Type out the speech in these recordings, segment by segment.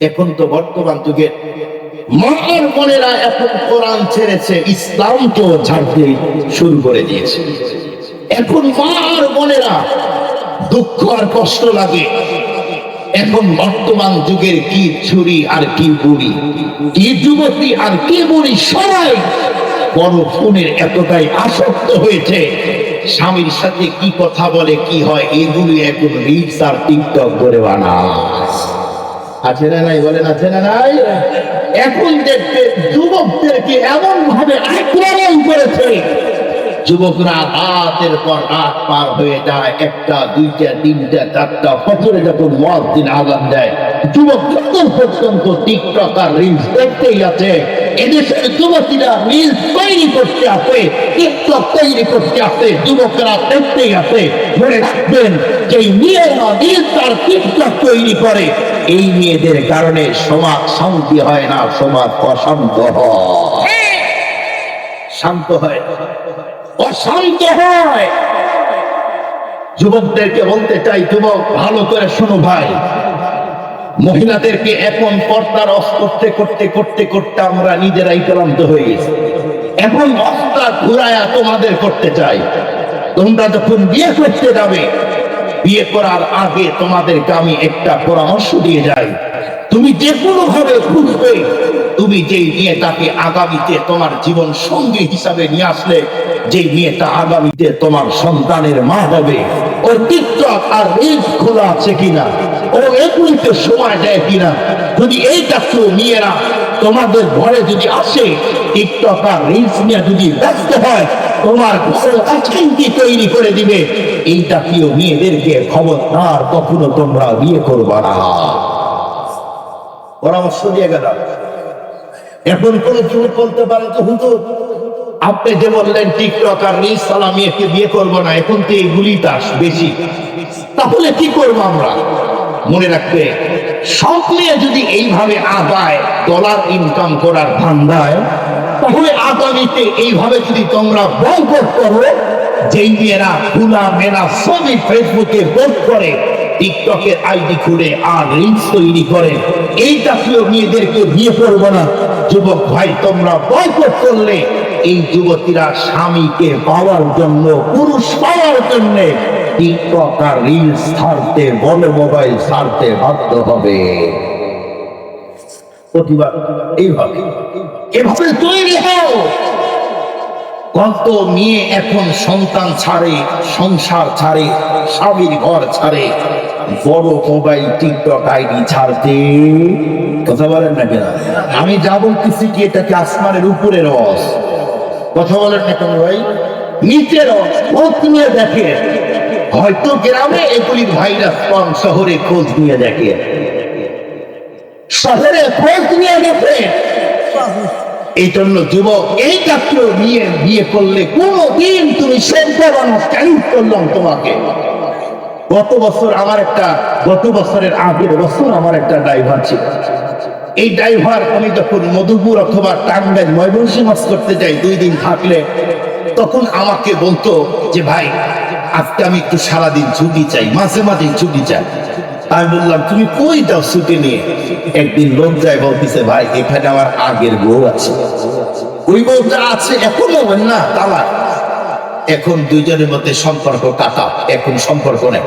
এখন তো বর্তমান যুগে মার বোনেরা এখন কোরআন ছেড়েছে, ইসলাম তো ছাড়তে শুরু করে দিয়েছে। এখন মার বোনেরা দুঃখ আর কষ্ট লাগে। এখন বর্তমান যুগের কি ছুরি আর কি বুড়ি, কি যুবতী আর কি বুড়ি, সবাই বড় ফোনের এতটাই আসক্ত হয়েছে, স্বামীর সাথে কি কথা বলে, কি হয়, এগুলি এখন রিলস আর টিকটক করে বানায়। আছে না নাই বলেন আছে না নাই? এখন দেখতে যুবকদেরকে এমন ভাবে আক্রমণ করেছে। যুবকরা রাতের পর রাত পার হয়ে যায় একটা দুইটা তিনটা চারটা ফজরে যখন মদ দিন আগাম দেয় যুবক যখন পর্যন্ত টিকটক আর রিলস দেখতেই আছে এদেশের যুবতীরা রিলস তৈরি করতে আছে টিকটক তৈরি করতে আছে যুবকরা দেখতেই আছে মনে রাখবেন যে মেয়েরা রিলস আর টিকটক তৈরি করে এই মেয়েদের কারণে সমাজ শান্তি হয় না সমাজ অশান্ত হয়। শান্ত হয়। অশান্ত হয়। যুবকদেরকে বলতে চাই, যুবক, ভালো করে শোনো ভাই। মহিলাদেরকে এখন পর্দার অফ করতে করতে করতে করতে আমরা নিজেরাই ক্লান্ত হয়ে গেছি। এখন অস্তা ঘুরায়া তোমাদের করতে চাই। তোমরা যখন বিয়ে করতে যাবে, বিয়ে করার আগে তোমাদেরকে আমি একটা পরামর্শ দিয়ে যাই। তুমি যে কোনো ভাবে খুঁজবে তুমি যেই মেয়েটাকে আগামীতে তোমার জীবন সঙ্গী হিসাবে নিয়ে আসলে, যেই মেয়েটা আগামীতে তোমার সন্তানের মা হবে ওর টিকটক আর রিলস খোলা আছে কিনা, ও এগুলিতে সময় দেয় কিনা, যদি এই জাতীয় মেয়েরা তোমাদের ঘরে যদি আসে, টিকটক আর রিলস নিয়ে যদি ব্যস্ত হয়, তোমার ঘরে অশান্তি তৈরি করে দিবে, এই জাতীয় মেয়েদেরকে খবরদার কখনো তোমরা বিয়ে করবা না। পরামর্শ দিয়ে গেল। এখন কোন চুপ বলতে পারে তো হুজুর, আপনি যে বললেন টিকটক আর সালামি একে বিয়ে করব না, এখন তো এইগুলি তাস বেশি। তাহলে কি করব আমরা? মনে রাখবে, সব মেয়ে যদি এইভাবে আগায় ডলার ইনকাম করার ধান্দায়, তাহলে আগামীতে এইভাবে যদি তোমরা বয়কট করো, যেই মেয়েরা খোলা মেয়েরা সবই ফেসবুকে পোস্ট করে টিকটকের আইডি খুলে আর রিলস তৈরি করে। এই জাতীয় মেয়েদেরকে বিয়ে করব না। যুবক ভাই, তোমরা বয়কট করলে এই যুবতীরা স্বামীকে পাওয়ার জন্য, পুরুষ পাওয়ার জন্য টিকটক আর রিলস ছাড়তে বড় মোবাইল ছাড়তে বাধ্য হবে। প্রতিবাদ এইভাবে। এভাবে তৈরি হও। কত মেয়ে এখন সন্তান ছাড়ে, সংসার ছাড়ে, স্বামীর ঘর ছাড়ে। বড় মোবাইল টিকটক আইডি ছাড়তে। কথা বলেন না আমি যা বলতেছি কি এটাকে আসমানের উপরে রস? কথা বলেন না কেন ভাই? নিচে রস, খোঁজ নিয়ে দেখে। হয়তো গ্রামে এগুলির ভাইরাস কম শহরে খোঁজ নিয়ে দেখে। শহরে খোঁজ নিয়ে দেখে। এই জন্য যুবক, এই জাতীয় নিয়ে বিয়ে করলে কোনদিন তুমি চ্যালেঞ্জ করলাম তোমাকে? গত বছর আমার একটা, গত বছরের আগের বছর আমার একটা ড্রাইভার ছিল। এই ড্রাইভার, আমি যখন মধুপুর অথবা টাঙ্গাইল ময়মনসিংহ করতে যাই, দুই দিন থাকলে, তখন আমাকে বলতো যে, ভাই, আজকে আমি একটু সারাদিন ছুটি চাই, মাঝে মাঝে ছুটি চাই। আমি বললাম, তুমি কই যাও ছুটি নিয়ে? একদিন লোক যায়, বলতেছে, ভাই, এখানে আমার আগের বউ আছে। ওই বউটা আছে, এখনও না তালা এখন দুইজনের মধ্যে সম্পর্ক কাটা, এখন সম্পর্ক নেই।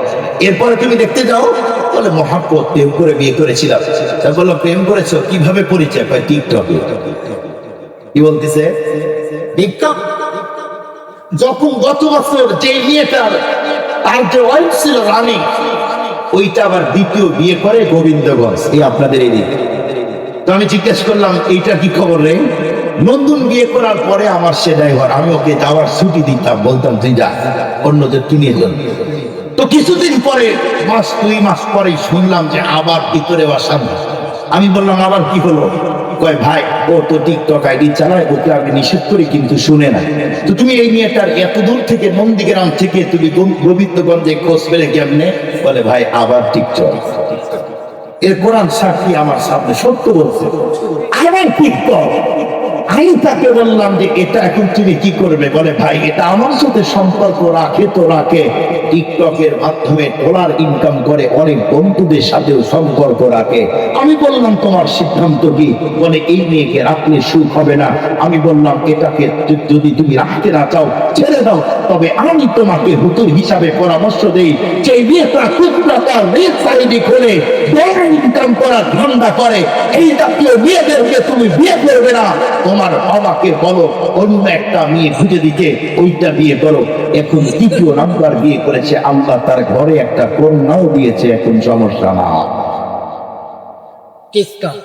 এরপরে তুমি দেখতে যাও, বলে, মহাব্বত, প্রেম করে বিয়ে করেছিলাম। তা বলল, প্রেম করেছ? কীভাবে পরিচয় পায় টিকটকে কি বলতেছে? টিকটক যখন গত বছর যে মেয়েটার, তার যে ওয়াইফ ছিল রানী, ওইটা আবার দ্বিতীয় বিয়ে করে গোবিন্দগঞ্জ। এই আপনাদের এই দিক তো আমি জিজ্ঞেস করলাম, এইটা কি খবর রে? নতুন বিয়ে করার পরে আমার সে ড্রাইভার, আমি ওকে যাওয়ার ছুটি দিতাম, বলতাম তুই যা অন্যদের কিনে যান তো কিছুদিন পরে, মাস দুই মাস পরে শুনলাম যে আবার ভিতরে বাসান আমি বললাম, আবার কি হলো? কয়, ভাই, ও তো টিকটক আইডি চালায়, ওকে আমি নিষেধ করি, কিন্তু শুনে না। তো তুমি এই মেয়েটার এত দূর থেকে, নন্দীগ্রাম থেকে তুমি গোবিন্দগঞ্জে খোঁজ পেলে কেমনে? বলে, ভাই, আবার টিকটক। এর কোরআন সাক্ষী আমার সামনে সত্য বলছে। আবার টিকটক। আমি তাকে বললাম যে, এটা এখন তুমি কি করবে? বলে, ভাই, এটা আমার সাথে সম্পর্ক রাখে, তো রাখে। টিকটকের মাধ্যমে ডলার ইনকাম করে অনেক বন্ধুদের সাথেও সম্পর্ক রাখে। আমি বললাম, তোমার সিদ্ধান্ত কি? বলে, এই মেয়েকে রাখলে সুখ হবে না। আমি বললাম, এটাকে যদি তুমি রাখতে না চাও, ছেড়ে দাও। তবে আমি তোমাকে হুতুর হিসাবে পরামর্শ দেই, যে মেয়েটা টুকরা তার রেড সাইডে করে ডলার ইনকাম করার ধান্দা করে। এই জাতীয় মেয়েদেরকে তুমি বিয়ে করবে না। তোমার বাবাকে বলো, অন্য একটা মেয়ে খুঁজে দিতে, ওইটা বিয়ে করো। এখন দ্বিতীয় নাম্বার বিয়ে করেছে আল্লাহ তার ঘরে একটা কন্যাও দিয়েছে এখন সমস্যা না।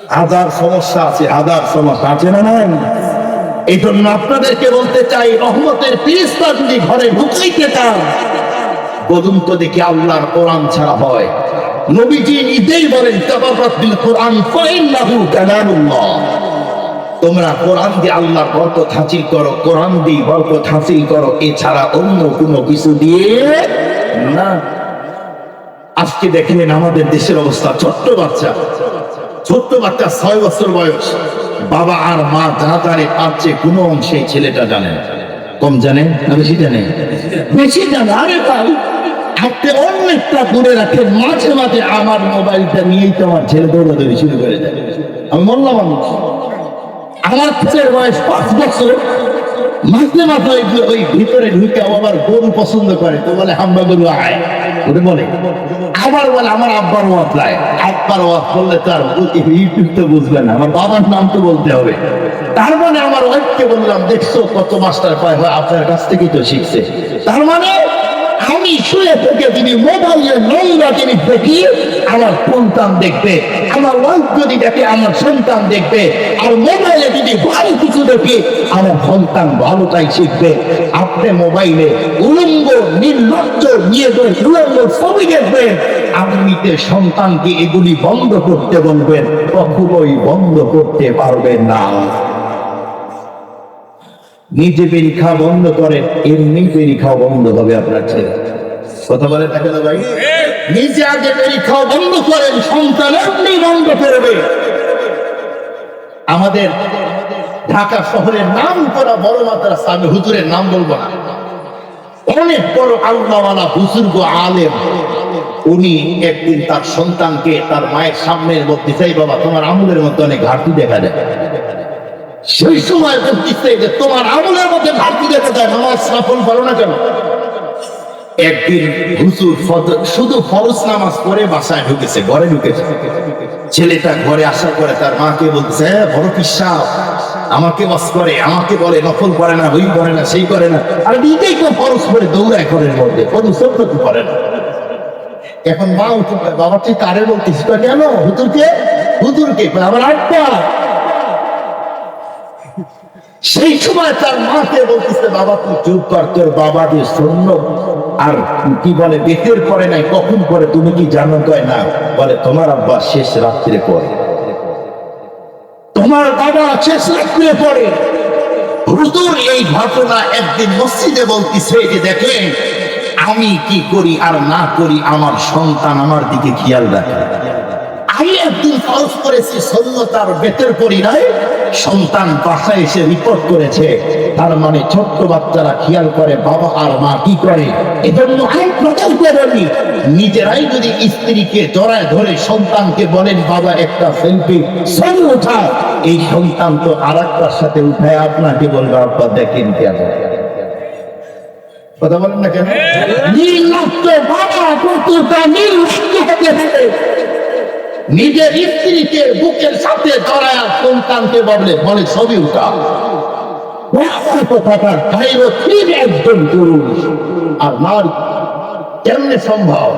হাজার সমস্যা আছে হাজার সমস্যা আছে না নাই? এই জন্য আপনাদেরকে বলতে চাই রহমতের পিস্তা যদি ঘরে ঢুকাইতে চান পর্যন্ত দেখি আল্লাহর কোরআন ছাড়া হয়। নবীজি নিজেই বলেন তাবাবাত বিল কোরআন ফাইন্নাহু কালামুল্লাহ। তোমরা কোরআন দিয়ে আল্লাহর বরকত হাসিল করো, কোরআন দিয়ে বরকত হাসিল করো, এছাড়া অন্য কোনো কিছু দিয়ে না। আজকে দেখলেন আমাদের দেশের অবস্থা, ছোট্ট বাচ্চা ছোট্ট বাচ্চা, ছয় বছর বয়স। বাবা আর মা যা তার চেয়ে কোনো অংশে ছেলেটা জানে কম জানে না বেশি জানে? বেশি জানে, আরে ভাই আপনি অনেকটা দূরে রাখে, মাঝে মাঝে আমার মোবাইলটা নিয়েই তো আমার ছেলে দৌড়াদৌড়ি শুরু করে দেয়। আমি বললাম মানুষ আমার ছেলের বয়স পাঁচ বছর। মাঝে মাঝে ওই ভিতরে ঢুকে আবার গরু পছন্দ করে, তো বলে হাম্বা গরু আয়। বলে, আবার বলে, আমার আব্বার ওয়াজ নাই। আব্বার ওয়াজ বললে তার ইউটিউব তো বুঝবে না, আমার বাবার নাম তো বলতে হবে। তার মানে আমার ওয়াইফকে বললাম, দেখছ কত মাস্টার পায় হয়, আপনার কাছ থেকেই তো শিখছে। তার মানে আমি শুয়ে থেকে যদি মোবাইলে নোংরা জিনিস দেখি, আমার সন্তান দেখবে, আমার ওয়াইফ যদি দেখে, আমার সন্তান দেখবে, আর মোবাইলে যদি ভালো কিছু দেখি, আমার সন্তান ভালোটাই শিখবে। আপনি মোবাইলে উলঙ্গ, নির্লজ্জ নিয়ে গিয়ে উলঙ্গ ছবি দেখবেন আপনিতে সন্তানকে এগুলি বন্ধ করতে বলবেন, কখনোই বন্ধ করতে পারবেন না। নিজে খাওয়া বন্ধ করেন এমনি খাওয়া বন্ধ হবে আপনার ছেলে। কথা বলে থাকে না ভাই? নিজে আগে খাওয়া বন্ধ করেন, সন্তান এমনি বন্ধ করবে। আমাদের ঢাকা শহরের নাম করা বড় মাদ্রাসা, আমি হুজুরের নাম বলব না। অনেক বড় আল্লাহওয়ালা বুজুর্গ আলেম, উনি একদিন তার সন্তানকে তার মায়ের সামনে মধ্যে চাই বাবা, তোমার আমলের মধ্যে অনেক ঘাটতি দেখা যায় সেই সময় বলতেছে যে তোমার আমলের মধ্যে ঘাটতি দেখা যায় নামাজ সফল করো না কেন? একদিন হুজুর শুধু ফরজ নামাজ পড়ে বাসায় ঢুকেছে ঘরে ঢুকেছে। ছেলেটা ঘরে আসার পরে তার মাকে বলতেছে হ্যাঁ বড় পিসাব আমাকে বাস করে আমাকে বলে নকল করে না ওই করে না সেই করে না। আর নিজেই তো ফরজ পড়ে দৌড়ায় ঘরের মধ্যে কোনো সত্যি করে না। এখন মা উঠে বাবা তুই কারে বলতিস কেন? হুজুরকে? কয়, আমার আটটা সেই সময় তার মাকে বলতেছে, বাবা, তুই চুপ কর, তোর বাবা যে শূন্য। আর কি বলে, বেতের পরে নাই, কখন পরে, তুমি কি জানো কয় না? বলে, তোমার আব্বা শেষ রাত্রে পরে তোমার বাবা শেষ রাত্রে পরে হুজুর, এই ঘটনা একদিন মসজিদে বলতেছে যে দেখেন আমি কি করি আর না করি, আমার সন্তান আমার দিকে খেয়াল রাখে। ফরজ করেছি সন্ন্যতার বেতের করি নাই সন্তান বাসায় এসে রিপোর্ট করেছে। তার মানে ছোট্ট বাচ্চারা খেয়াল করে বাবা আর মা কি করে? এজন্য আইন প্রকল্প বলি নিজেরাই যদি স্ত্রীকে জড়ায় ধরে সন্তানকে বলেন বাবা একটা সেলফি সন উঠা এই সন্তান তো আর একটার সাথে উঠায় আপনাকে বলবে আব্বা দেখেন কেন কথা বলেন না কেন? নির্লজ্জ বাবা কতটা নির্লজ্জ হতে হবে নিজের স্ত্রীকে বুকের সাথে জড়ায় সন্তানকে বলে বলে, ছবি উঠা একজন পুরুষ আর মার কেমনে সম্ভব?